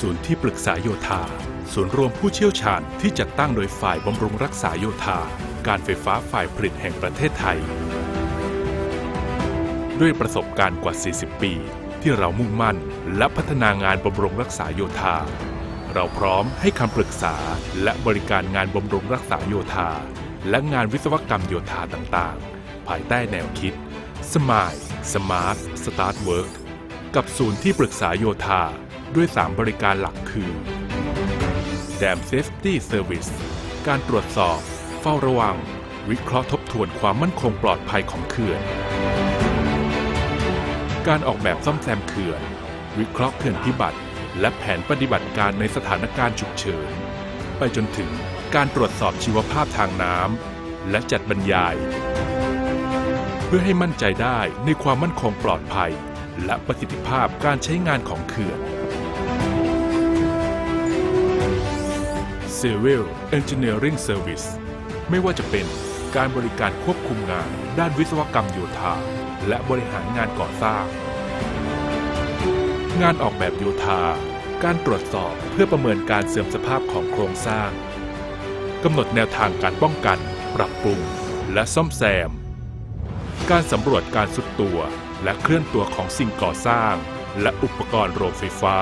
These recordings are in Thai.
ศูนย์ที่ปรึกษาโยธา ศูนย์รวมผู้เชี่ยวชาญที่จัดตั้งโดยฝ่ายบำรุงรักษาโยธา การไฟฟ้าฝ่ายผลิตแห่งประเทศไทย ด้วยประสบการณ์กว่า 40 ปี ที่เรามุ่งมั่น และพัฒนางานบำรุงรักษาโยธา เราพร้อมให้คำปรึกษาและบริการงานบำรุงรักษาโยธา และงานวิศวกรรมโยธาต่างๆ ภายใต้แนวคิด Smile Smart Start Work กับศูนย์ที่ปรึกษาโยธา ด้วย 3 บริการหลักคือ Dam Safety Service การตรวจสอบ เฝ้าระวัง วิเคราะห์ทบทวนความมั่นคงปลอดภัยของเขื่อน การออกแบบซ่อมแซมเขื่อน วิเคราะห์เขื่อนพิบัติ และแผนปฏิบัติการในสถานการณ์ฉุกเฉิน ไปจนถึงการตรวจสอบชีวภาพทางน้ำและจัดบรรยาย เพื่อให้มั่นใจได้ในความมั่นคงปลอดภัย และประสิทธิภาพการใช้งานของเขื่อน Civil Engineering Service ไม่ว่าจะเป็นการบริการควบคุมงาน ด้านวิศวกรรมโยธา และบริหารงานก่อสร้าง งานออกแบบโยธา การตรวจสอบเพื่อประเมินการเสื่อมสภาพของโครงสร้างกำหนดแนวทางการป้องกัน ปรับปรุง และซ่อมแซม การสำรวจการสุดตัวและเคลื่อนตัวของสิ่งก่อสร้าง และอุปกรณ์โรงไฟฟ้า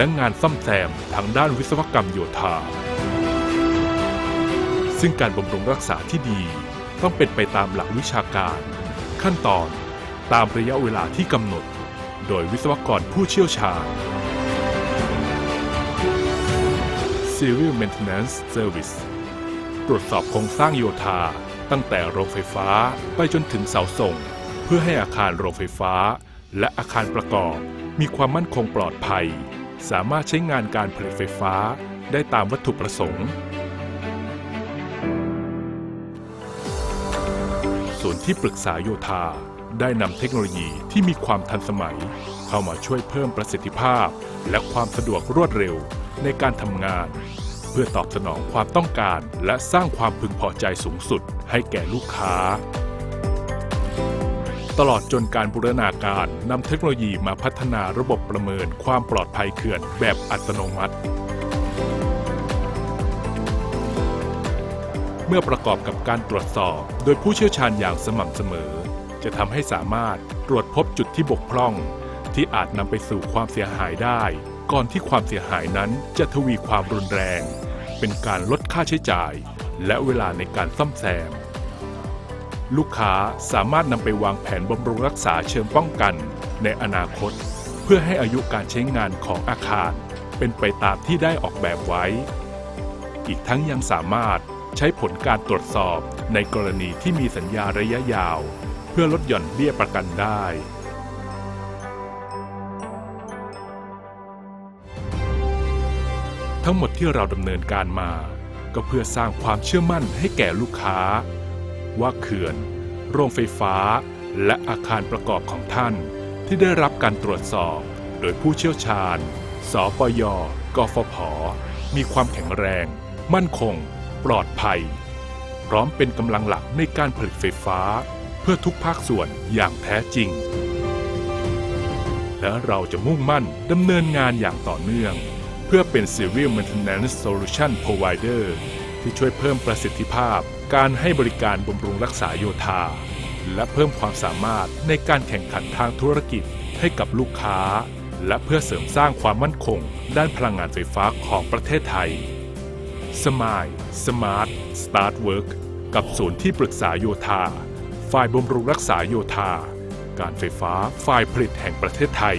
และงานซ่อมแซมทางด้านวิศวกรรมโยธา ซึ่งการบำรุงรักษาที่ดีต้องเป็นไปตามหลักวิชาการ ขั้นตอนตามระยะเวลาที่กำหนด โดยวิศวกรผู้เชี่ยวชาญ Civil Maintenance Service ตรวจสอบโครงสร้างโยธา ตั้งแต่โรงไฟฟ้าไปจนถึงเสาส่ง เพื่อให้อาคารโรงไฟฟ้า และอาคารประกอบ มีความมั่นคงปลอดภัย สามารถใช้งานการผลิตไฟฟ้าได้ตามวัตถุประสงค์ ส่วนที่ปรึกษาโยธาได้นำเทคโนโลยีที่มีความทันสมัย เข้ามาช่วยเพิ่มประสิทธิภาพ และความสะดวกรวดเร็วในการทำงาน เพื่อตอบสนองความต้องการและสร้างความพึงพอใจสูงสุดให้แก่ลูกค้า ตลอดจนการบูรณาการนำเทคโนโลยีมาพัฒนาระบบประเมินความปลอดภัยเขื่อนแบบอัตโนมัติ เมื่อประกอบกับการตรวจสอบ โดยผู้เชี่ยวชาญอย่างสม่ำเสมอ จะทำให้สามารถตรวจพบจุดที่บกพร่อง ที่อาจนำไปสู่ความเสียหายได้ ก่อนที่ความเสียหายนั้นจะทวีความรุนแรง เป็นการลดค่าใช้จ่าย และเวลาในการซ่อมแซม ลูกค้าสามารถนำไปวางแผนบำรุงรักษาเชิงป้องกัน ในอนาคต เพื่อให้อายุการใช้งานของอาคาร เป็นไปตามที่ได้ออกแบบไว้ อีกทั้งยังสามารถใช้ผลการตรวจสอบในกรณีที่มีสัญญาระยะยาว เพื่อลดหย่อนเบี้ยประกันได้ ทั้งหมดที่เราดำเนินการมา ก็เพื่อสร้างความเชื่อมั่นให้แก่ลูกค้า ว่าเขื่อน โรงไฟฟ้า และอาคารประกอบของท่าน ที่ได้รับการตรวจสอบ โดยผู้เชี่ยวชาญ สปย กฟผ มีความแข็งแรง มั่นคง ปลอดภัย พร้อมเป็นกำลังหลักในการผลิตไฟฟ้า เพื่อทุกภาคส่วนอย่างแท้จริง และเราจะมุ่งมั่นดำเนินงานอย่างต่อเนื่อง เพื่อเป็น Civil Maintenance Solution Provider ที่ช่วยเพิ่มประสิทธิภาพ การให้บริการบำรุงรักษาโยธา และเพิ่มความสามารถในการแข่งขันทางธุรกิจให้กับลูกค้า และเพื่อเสริมสร้างความมั่นคง ด้านพลังงานไฟฟ้าของประเทศไทย Smile Smart Start Work กับศูนย์ที่ปรึกษาโยธา ฝ่ายบำรุงรักษาโยธา การไฟฟ้าฝ่ายผลิตแห่งประเทศไทย